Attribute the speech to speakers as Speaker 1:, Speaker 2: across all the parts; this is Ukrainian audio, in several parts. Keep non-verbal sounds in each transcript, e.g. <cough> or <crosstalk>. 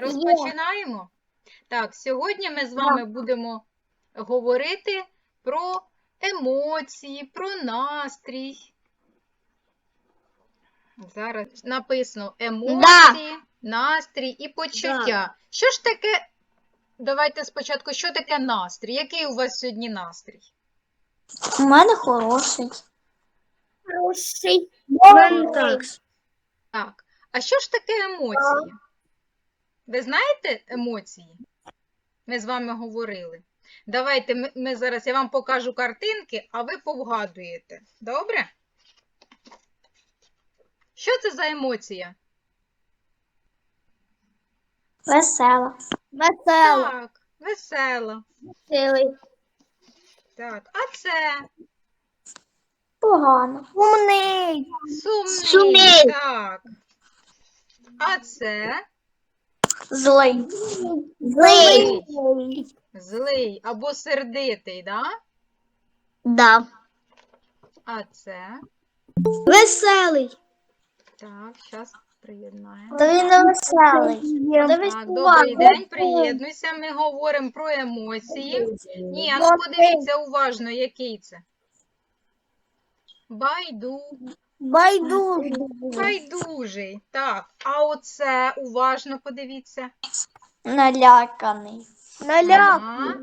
Speaker 1: Розпочинаємо. Так, сьогодні ми з вами будемо говорити про емоції, про настрій. Зараз написано емоції, настрій і почуття. Що ж таке? Давайте спочатку, що таке настрій? Який у вас сьогодні настрій?
Speaker 2: У мене хороший.
Speaker 3: Хороший.
Speaker 2: так.
Speaker 1: Так. А що ж таке емоції? Ви знаєте емоції? Ми з вами говорили. Давайте ми, ми зараз я вам покажу картинки, а ви повгадуєте. Добре? Що це за емоція?
Speaker 2: Весела.
Speaker 3: Веселий.
Speaker 1: Так, весела.
Speaker 3: Веселий.
Speaker 1: Так, а це
Speaker 2: Погано.
Speaker 3: Умний.
Speaker 1: сумний.
Speaker 3: Сумний.
Speaker 1: Так. А це
Speaker 2: Злий.
Speaker 3: Злий.
Speaker 1: злий або сердитий, да?
Speaker 3: Да.
Speaker 1: А це.
Speaker 3: Веселий.
Speaker 1: Так, зараз приєднаємо.
Speaker 2: Та він не веселий.
Speaker 1: Так, добрий день, приєднуйся. Ми говоримо про емоції. Ні, а ну подивіться уважно, який це. Байду,
Speaker 3: Байдужий.
Speaker 1: байдужий. Так, а оце уважно подивіться.
Speaker 2: Наляканий.
Speaker 3: Наляк.
Speaker 1: Ага.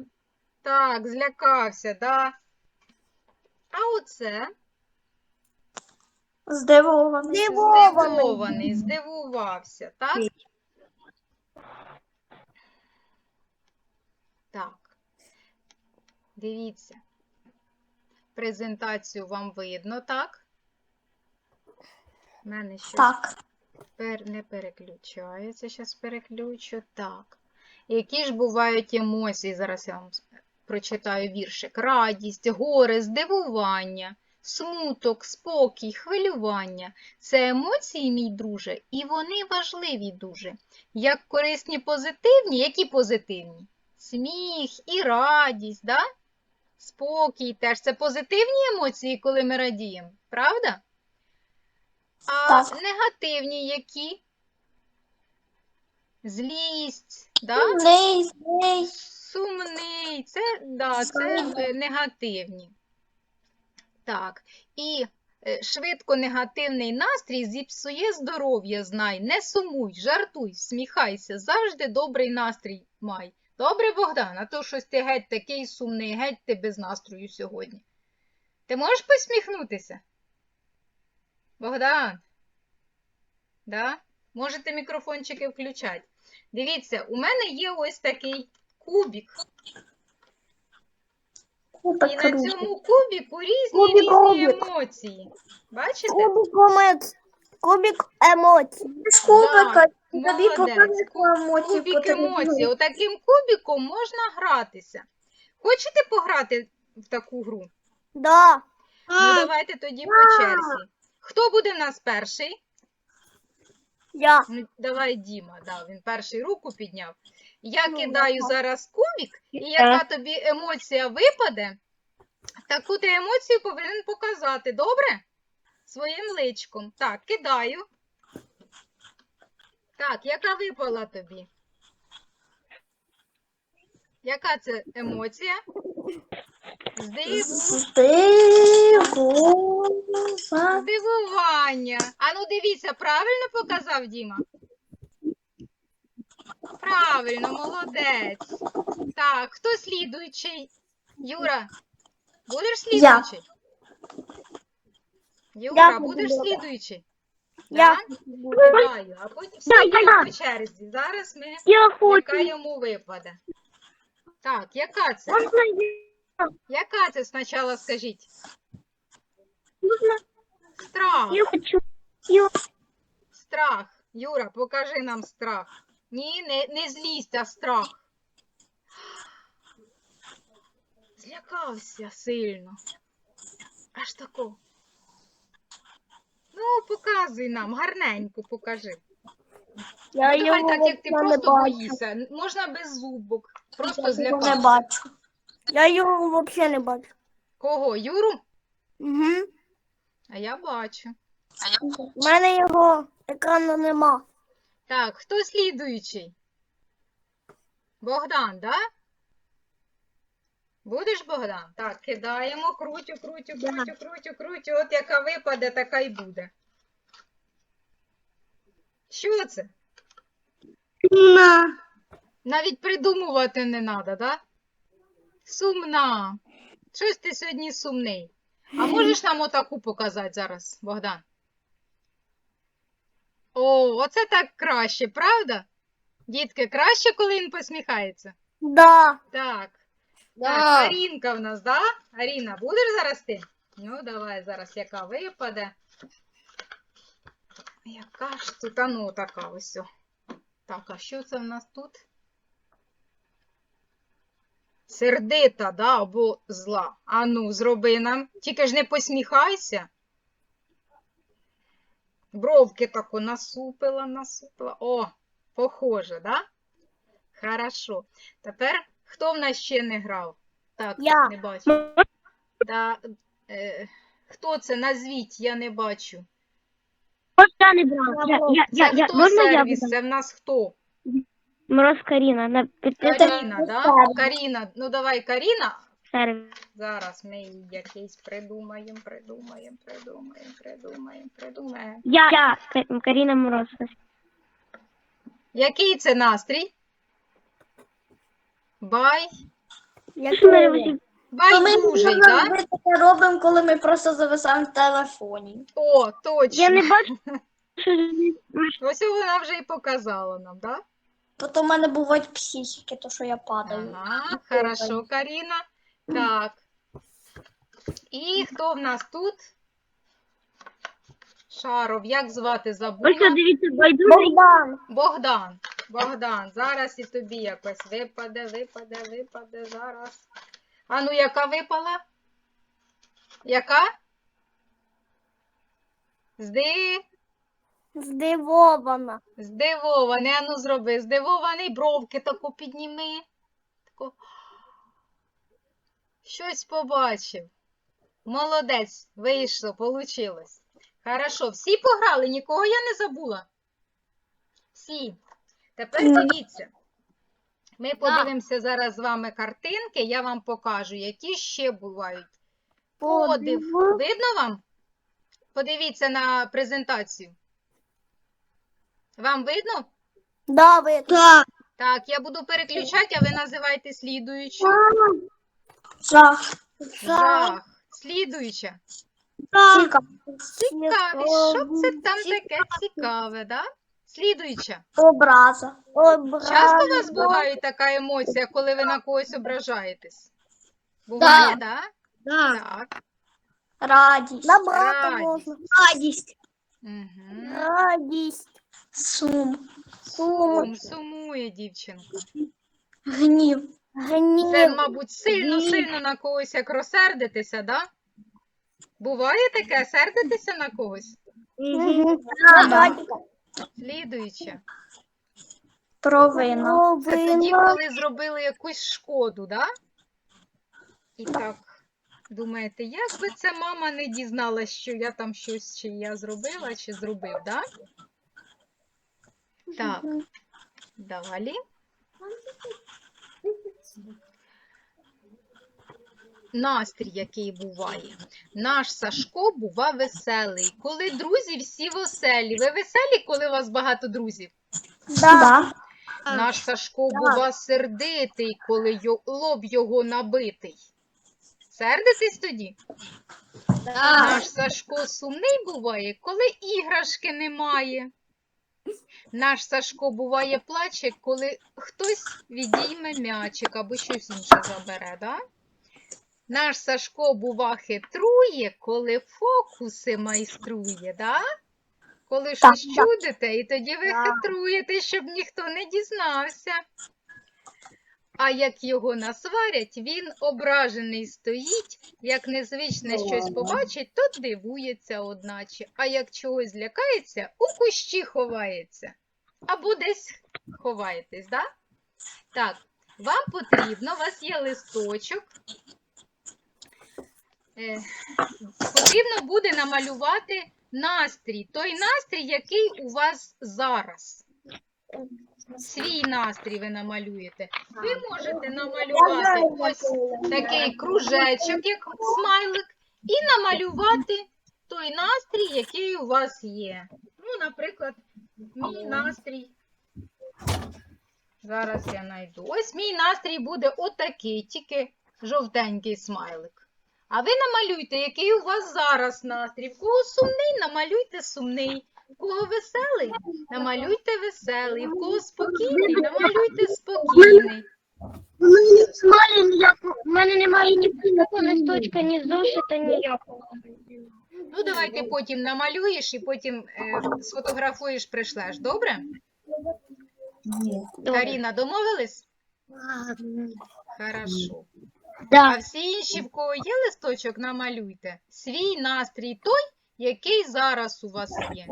Speaker 1: Так, злякався, да. А оце
Speaker 2: Здивований.
Speaker 3: Здивований.
Speaker 1: здивований, здивувався, так? Так. Дивіться. Презентацію вам видно, так? У мене щось
Speaker 2: Так.
Speaker 1: пер... не переключається. Зараз переключу. Так. Які ж бувають емоції? Зараз я вам прочитаю віршик. Радість, горе, здивування, смуток, спокій, хвилювання. Це емоції, мій друже, і вони важливі дуже. Як корисні позитивні, які позитивні? Сміх і радість, да? спокій теж. Це позитивні емоції, коли ми радіємо, правда? А
Speaker 2: Так.
Speaker 1: негативні які? Злість, да?
Speaker 2: Злий, злий.
Speaker 1: Сумний, це, да, це е, негативні. Так, і е, швидко негативний настрій зіпсує здоров'я, знай, не сумуй, жартуй, сміхайся, завжди добрий настрій май. Добре, Богдан, а то щось ти геть такий сумний, геть ти без настрою сьогодні. Ти можеш посміхнутися? Богдан? Да? Можете мікрофончики включати. Дивіться, у мене є ось такий кубик. І на цьому кубіку різні
Speaker 3: Кубик,
Speaker 1: різні
Speaker 3: кубик.
Speaker 1: емоції. Бачите?
Speaker 3: Кубик емоцій. Кубик емоцій.
Speaker 2: Емоції.
Speaker 1: Кубік емоцій. Отаким кубиком можна гратися. Хочете пограти в таку гру?
Speaker 3: Да.
Speaker 1: Ну давайте тоді по черзі. Хто буде в нас перший?
Speaker 3: Я.
Speaker 1: Ну, давай Діма, да, він перший руку підняв. Я
Speaker 3: Ну,
Speaker 1: кидаю зараз кубик, і яка тобі емоція випаде, таку ти емоцію повинен показати, добре? Своїм личком. Так, кидаю. Так, яка випала тобі? Яка це емоція? Здив... Здивування. А ну дивіться, правильно показав Діма? Правильно, молодець. Так, хто слідуючий? Юра, будеш слідуючий? Юра,
Speaker 3: Я буду.
Speaker 1: будеш слідуючий?
Speaker 3: Я.
Speaker 1: Так? Кидаю, а потім всі йдемо по черзі. Зараз ми,
Speaker 3: Я
Speaker 1: яка йому випаде. Так, яка це?
Speaker 3: Можна
Speaker 1: Яка це спочатку скажіть? Страх.
Speaker 3: я хочу.
Speaker 1: Страх. Юра, покажи нам страх. Ні, не, не злість, а страх. Злякався сильно. Аж тако. Ну, показуй нам, гарненько покажи.
Speaker 3: Я
Speaker 1: Ну, давай так, як ти просто
Speaker 3: бачу.
Speaker 1: боїшся. Можна без зубок. Просто
Speaker 2: Я не
Speaker 1: злякався.
Speaker 3: Я його взагалі не бачу.
Speaker 1: Кого? Юру?
Speaker 3: Угу.
Speaker 1: А я бачу.
Speaker 3: У мене його екрану нема.
Speaker 1: Так, хто слідуючий? Богдан, да? Будеш Богдан? Так, кидаємо, крутю, крутю, крутю, крутю, крутю. От яка випаде, така й буде. Що це?
Speaker 3: На.
Speaker 1: Навіть придумувати не треба, да? Сумна. Щось ти сьогодні сумний. А можеш нам отаку показати зараз, Богдан? О, оце так краще, правда? Дітки, краще, коли він посміхається?
Speaker 3: Да.
Speaker 1: Так.
Speaker 2: Да.
Speaker 1: Так, Арінка в нас, да? Аріна, будеш зараз ти? Ну, давай зараз, яка випаде. Яка ж тут, а ну, така ось. Так, а що це в нас тут? Сердита, да, або зла. А ну, зроби нам. Тільки ж не посміхайся. Бровки тако насупила, насупила. О, похоже, да? Хорошо. Тепер хто в нас ще не грав? Так,
Speaker 3: Я.
Speaker 1: не бачу. Да, е, хто це? Назвіть, я не бачу.
Speaker 4: Я не брав. Я, я,
Speaker 1: Це
Speaker 4: я, я,
Speaker 1: хто
Speaker 4: можна я
Speaker 1: сервіс?
Speaker 4: буду?
Speaker 1: Це в нас хто?
Speaker 4: Мороз Каріна на
Speaker 1: Каріна, да?
Speaker 2: сервіс.
Speaker 1: Каріна. Ну давай, Каріна. Зараз ми її якийсь придумаємо, придумаємо, придумаємо, придумаємо, придумаємо.
Speaker 4: Я, я, Каріна Мороз.
Speaker 1: Який це настрій? Бай.
Speaker 2: Ми
Speaker 1: Байдужий,
Speaker 2: ми таке робимо, коли ми просто зависаємо в телефоні.
Speaker 1: О, точно.
Speaker 4: Я не бачу, <laughs>
Speaker 1: Ось вона вже і показала нам, да?
Speaker 2: Тобто в мене бувають психіки, то що я падаю.
Speaker 1: Ага, хорошо, Каріна. Так. І хто в нас тут? Шаров, як звати забула?
Speaker 4: що, дивіться, байдужий.
Speaker 3: Богдан.
Speaker 1: Богдан. Богдан, зараз і тобі якось випаде, випаде, випаде зараз. А ну, яка випала? Яка? Зди...
Speaker 3: Здивована.
Speaker 1: Здивований, а ну зроби, здивований, бровки таку підніми. Тако. Щось побачив. Молодець, вийшло, получилось. Хорошо, всі пограли, нікого я не забула. Всі. Тепер дивіться. Ми подивимося зараз з вами картинки, я вам покажу, які ще бувають. Подив. Видно вам? Подивіться на презентацію. Вам видно?
Speaker 3: Да, ви.
Speaker 2: Так.
Speaker 1: Так, я буду переключати, а ви називайте слідуючу.
Speaker 2: Жах.
Speaker 1: Жах. Слідуюча.
Speaker 2: Цікаво.
Speaker 1: Цікаві. Що це там таке цікаве, да? Слідуюча.
Speaker 2: Образа.
Speaker 1: Часто у вас буває така емоція, коли ви на когось ображаєтесь? Буває, да? Так.
Speaker 2: Радість.
Speaker 3: На брата
Speaker 1: Радість.
Speaker 3: можна.
Speaker 2: Радість.
Speaker 1: Угу.
Speaker 3: Радість.
Speaker 2: Сум.
Speaker 1: Сум, сумує дівчинка.
Speaker 2: Гнів.
Speaker 3: Гнів.
Speaker 1: Це, мабуть, сильно-сильно на когось як розсердитися, да? Буває таке, сердитися на когось?
Speaker 3: Мгм.
Speaker 2: Ага.
Speaker 3: На
Speaker 2: Провина.
Speaker 1: Це тоді, коли зробили якусь шкоду, да? І так, думаєте, як би це мама не дізналась, що я там щось чи я зробила, чи зробив, да? Так, далі. Настрій, який буває. Наш Сашко бува веселий. Коли друзі всі веселі. Ви веселі, коли у вас багато друзів?
Speaker 2: Да.
Speaker 1: Наш Сашко бува сердитий, коли лоб його набитий. Сердитись тоді? Наш Сашко сумний буває, коли іграшки немає. Наш Сашко буває плаче, коли хтось відійме м'ячик або щось інше забере, да? Наш Сашко бува хитрує, коли фокуси майструє, да? Коли щось чудите, і тоді ви хитруєте, щоб ніхто не дізнався. А як його насварять, він ображений стоїть, як незвичне щось побачить, то дивується одначе, а як чогось злякається, у кущі ховається. Або десь ховаєтесь, да? Так, вам потрібно, у вас є листочок. Е, потрібно буде намалювати настрій, той настрій, який у вас зараз. Свій настрій ви намалюєте. Ви можете намалювати ось такий кружечок, як смайлик, і намалювати той настрій, який у вас є. Ну, наприклад, мій настрій. Зараз я знайду. Ось мій настрій буде отакий, тільки жовтенький смайлик. А ви намалюйте, який у вас зараз настрій. В кого сумний, намалюйте сумний. В кого веселий, намалюйте веселий. В кого спокійний, намалюйте спокійний.
Speaker 4: Смалі ніякого. У мене немає ні ніякого листочка, ні зошита, ніякого.
Speaker 1: Ну, давай ти потім намалюєш і потім е, сфотографуєш, пришлеш. Добре? Каріна, домовились? Хорошо. А всі інші, в кого є листочок, намалюйте свій настрій той, який зараз у вас є.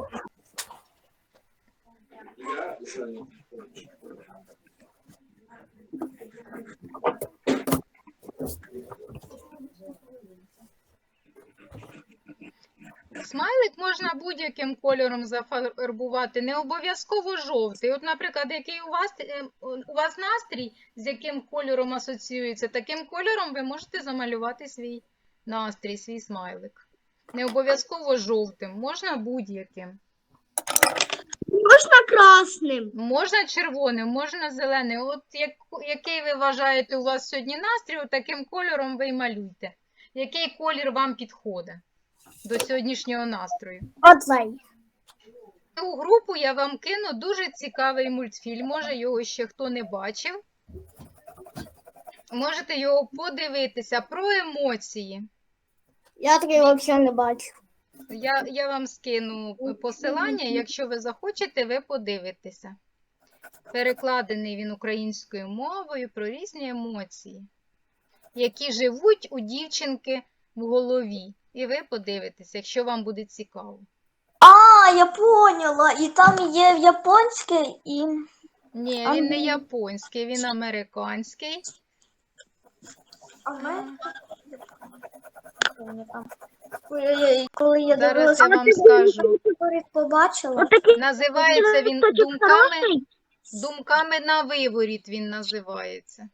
Speaker 1: Смайлик можна будь-яким кольором зафарбувати, не обов'язково жовтий. От, наприклад, який у вас, е, у вас настрій, з яким кольором асоціюється, таким кольором ви можете замалювати свій настрій, свій смайлик. Не обов'язково жовтим, можна будь-яким.
Speaker 4: Можна красним.
Speaker 1: Можна червоним, можна зеленим. От як, який ви вважаєте у вас сьогодні настрій, таким кольором ви й малюйте. Який колір вам підходить до сьогоднішнього настрою?
Speaker 3: Оцей.
Speaker 1: У групу я вам кину дуже цікавий мультфільм. Може, його ще хто не бачив. Можете його подивитися про емоції.
Speaker 3: Я такий взагалі не бачу.
Speaker 1: Я, я вам скину посилання, якщо ви захочете, ви подивитеся. Перекладений він українською мовою про різні емоції, які живуть у дівчинки в голові. І ви подивитеся, якщо вам буде цікаво.
Speaker 2: А, я поняла. І там є японське і.
Speaker 1: Ні, він не японський, він американський.
Speaker 2: А ми... Ой-ой-ой, Коли я
Speaker 1: Зараз
Speaker 2: дивилася,
Speaker 1: я вам скажу.
Speaker 2: побачила.
Speaker 1: Називається він думками, думками на виворіт він називається.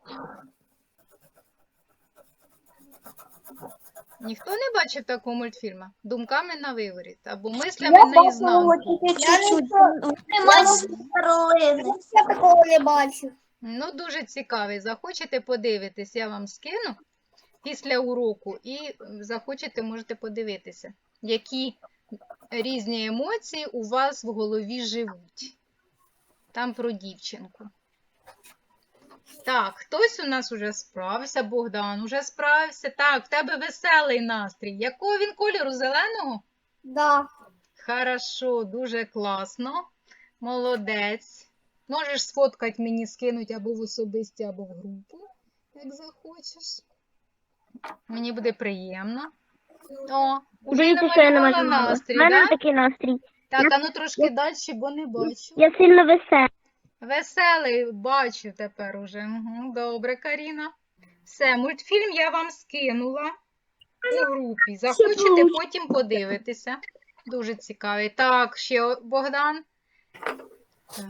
Speaker 1: Ніхто не бачив такого мультфільму? Думками на виворіт або мислями
Speaker 2: Я
Speaker 1: на ізнанку.
Speaker 3: Я такого не бачу.
Speaker 1: Ну, дуже цікавий. Захочете подивитись, я вам скину після уроку, і захочете, можете подивитися, які різні емоції у вас в голові живуть. Там про дівчинку. Так, хтось у нас уже справився, Богдан, уже справився. Так, в тебе веселий настрій. Якого він кольору? Зеленого?
Speaker 3: Да.
Speaker 1: Хорошо, дуже класно. Молодець. Можеш сфоткати мені скинуть або в особисті, або в групу, як захочеш. Мені буде приємно. О, уже
Speaker 4: Дивіться, що я
Speaker 1: намалювала настрій,
Speaker 4: У мене
Speaker 1: да?
Speaker 4: такий настрій.
Speaker 1: Так, а ну трошки далі, бо не бачу.
Speaker 4: Я сильно весела.
Speaker 1: Веселий, бачу тепер уже. Угу, добре, Каріна. Все, мультфільм я вам скинула у групі. Захочете, потім подивитися. Дуже цікавий. Так, ще о- Богдан. Так.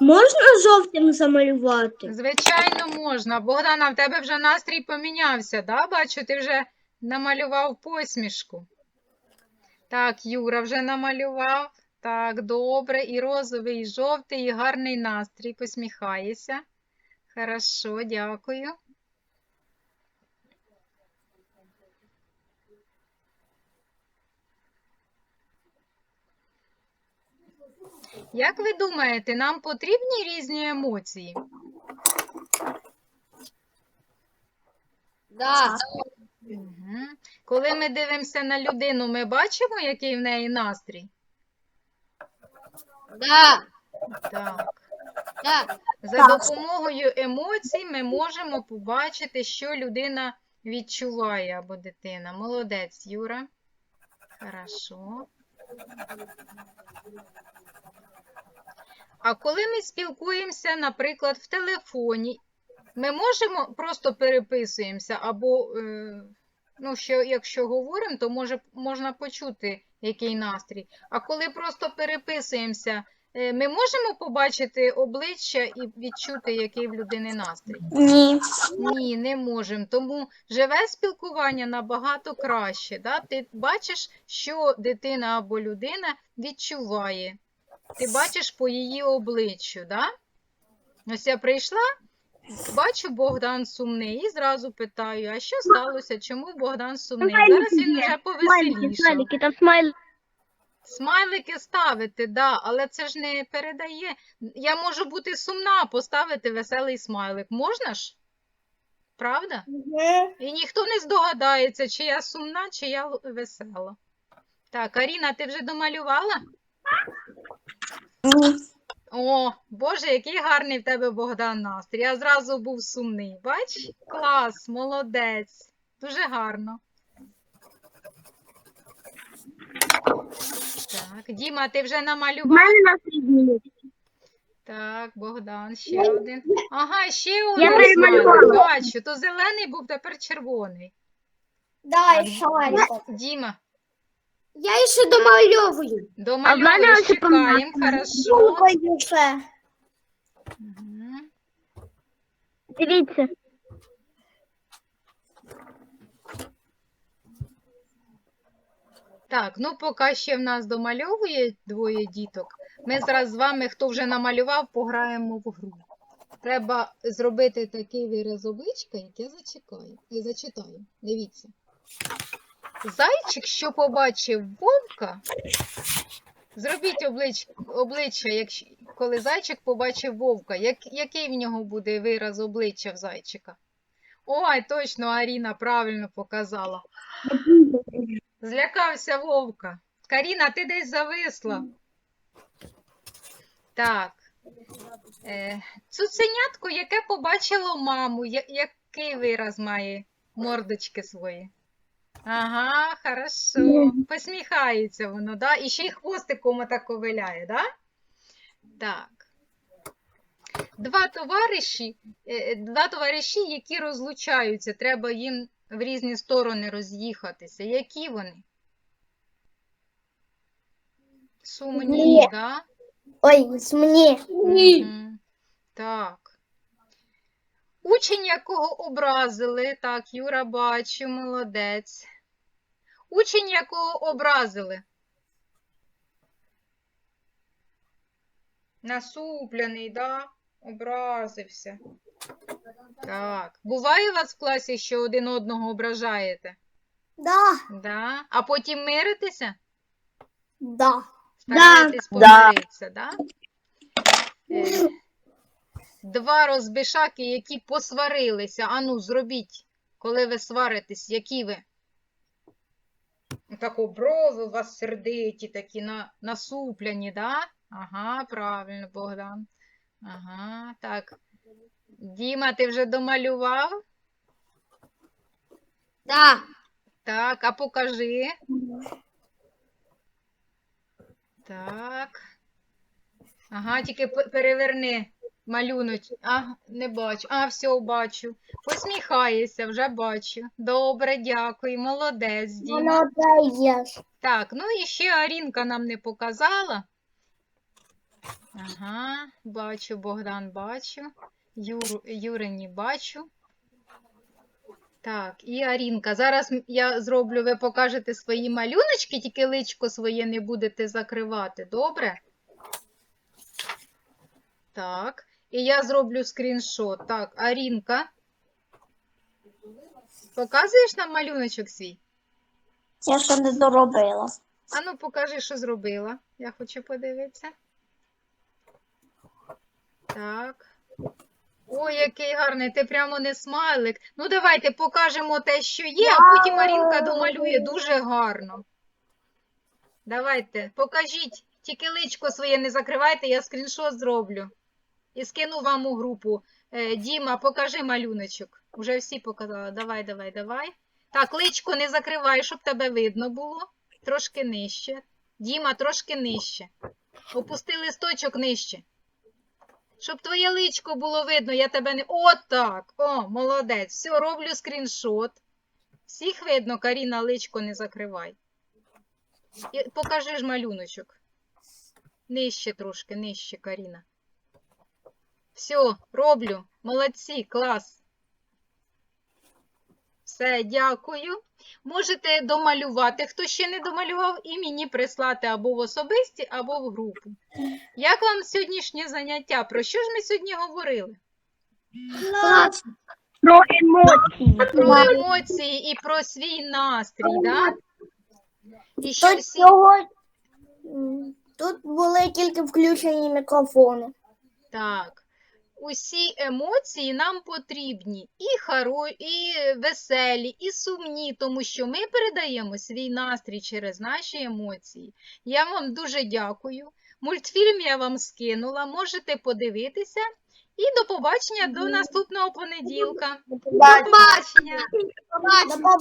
Speaker 4: Можна жовтим замалювати?
Speaker 1: Звичайно, можна. Богдана, в тебе вже настрій помінявся, да? Бачу, ти вже намалював посмішку. Так, Юра вже намалював. Так, добре. І розовий, і жовтий, і гарний настрій. Посміхаєшся. Хорошо, дякую. Як ви думаєте, нам потрібні різні емоції?
Speaker 3: Да.
Speaker 1: Угу. Коли ми дивимося на людину, ми бачимо, який в неї настрій?
Speaker 4: Да,
Speaker 1: Так.
Speaker 4: да.
Speaker 1: За
Speaker 2: Так.
Speaker 1: допомогою емоцій ми можемо побачити, що людина відчуває або дитина. Молодець, Юра. Хорошо. А коли ми спілкуємося, наприклад, в телефоні, ми можемо просто переписуємося, або, е, ну, що, якщо говоримо, то може, можна почути, який настрій. А коли просто переписуємося, е, ми можемо побачити обличчя і відчути, який в людини настрій?
Speaker 2: Ні.
Speaker 1: Ні, не можемо. Тому живе спілкування набагато краще. Да? Ти бачиш, що дитина або людина відчуває. Ти бачиш по її обличчю. Да? Ось я прийшла, бачу Богдан сумний і зразу питаю, а що сталося? Чому Богдан сумний? Зараз він вже
Speaker 4: Смайлики,
Speaker 1: повеселішав.
Speaker 4: смайлики, там смайл.
Speaker 1: Смайлики ставити, да, але це ж не передає. Я можу бути сумна, поставити веселий смайлик. Можна ж? Правда? І ніхто не здогадається, чи я сумна, чи я весела. Так, Аріна, ти вже домалювала? О, Боже, який гарний в тебе Богдан настрій. Я зразу був сумний. Бач? Клас, молодець. Дуже гарно. Так, Діма, ти вже намалював?
Speaker 4: мене настрій.
Speaker 1: Так, Богдан, ще один. Ага, ще
Speaker 4: Я
Speaker 1: один смайлик. Бачу, то зелений був, тепер червоний.
Speaker 3: Да,
Speaker 1: Так,
Speaker 3: і шарик.
Speaker 1: Діма,
Speaker 3: Я ще домальовую.
Speaker 1: домальовуєш,
Speaker 4: ось
Speaker 1: чекаємо, хорошо.
Speaker 3: Думаю ще.
Speaker 1: Мгм.
Speaker 4: Дивіться.
Speaker 1: Так, ну поки ще в нас домальовує двоє діток. Ми зараз з вами, хто вже намалював, пограємо в гру. Треба зробити такий вираз обличка, як я зачекаю. Я зачитаю. Дивіться. Зайчик, що побачив вовка, зробіть облич... обличчя, якщо... коли зайчик побачив вовка. Як... Який в нього буде вираз обличчя в зайчика? Ой, точно, Аріна правильно показала. Злякався вовка. Каріна, ти десь зависла. Так. Е, цуценятко, яке побачило маму, який вираз має мордочки свої? Ага, хорошо. Посміхається воно, да? І ще й хвостиком отак ковиляє, да? Так. Два товариші, е, два товариші, які розлучаються, треба їм в різні сторони роз'їхатися. Які вони? Сумні,
Speaker 3: Ні.
Speaker 1: да?
Speaker 3: Ой, мені.
Speaker 1: Мгм. Так. Учень, якого образили. Так, Юра, бачу, молодець. Учень, якого образили. Насуплений, да? Образився. Так. Буває у вас в класі, що один одного ображаєте?
Speaker 3: Да,
Speaker 1: Да? А потім миритеся?
Speaker 3: да.
Speaker 1: Стараєтесь
Speaker 2: Да.
Speaker 1: помиритися, да? Е, Два розбишаки, які посварилися. Ану, зробіть, коли ви сваритесь, які ви? Тако брови у вас сердиті, такі на, насупляні, да? Ага, правильно, Богдан. Ага, так. Діма, ти вже домалював?
Speaker 3: Да.
Speaker 1: Так, а покажи. Так. Ага, тільки переверни малюнок. А, не бачу. А, все, бачу. Посміхаєшся, вже бачу. Добре, дякую, молодець, Діма.
Speaker 3: Молодець.
Speaker 1: Так, ну і ще Арінка нам не показала. Ага, бачу, Богдан бачу. Юру, Юрині бачу. Так, і Арінка. Зараз я зроблю, ви покажете свої малюночки, тільки личко своє не будете закривати, добре? Так, і я зроблю скріншот. Так, Арінка. Показуєш нам малюночок свій?
Speaker 2: Я ще не доробила.
Speaker 1: Ану, покажи, що зробила. Я хочу подивитися. Так. Ой, який гарний, ти прямо не смайлик. Ну, давайте покажемо те, що є, а потім Марінка домалює дуже гарно. Давайте, покажіть, тільки личко своє не закривайте, я скріншот зроблю. І скину вам у групу. Е, Діма, покажи малюночок. Уже всі показали. Давай, давай, давай. Так, личко не закривай, щоб тебе видно було. Трошки нижче. Діма, трошки нижче. Опусти листочок нижче. Щоб твоє личко було видно, я тебе не. О, так! О, молодець. Все, роблю скріншот. Всіх видно, Каріна, личко не закривай. І покажи ж малюночок. Нижче трошки, нижче, Каріна. Все, роблю. Молодці, клас. Все, дякую. Можете домалювати, хто ще не домалював, і мені прислати або в особисті, або в групу. Як вам сьогоднішнє заняття? Про що ж ми сьогодні говорили?
Speaker 4: Про емоції.
Speaker 1: Про емоції і про свій настрій, да? І що
Speaker 3: Тут
Speaker 1: всі...
Speaker 3: цього... Тут були тільки включені мікрофони.
Speaker 1: Так. Усі емоції нам потрібні і харо, і веселі, і сумні, тому що ми передаємо свій настрій через наші емоції. Я вам дуже дякую. Мультфільм я вам скинула, можете подивитися. І до побачення до наступного понеділка. До побачення!
Speaker 3: До побачення.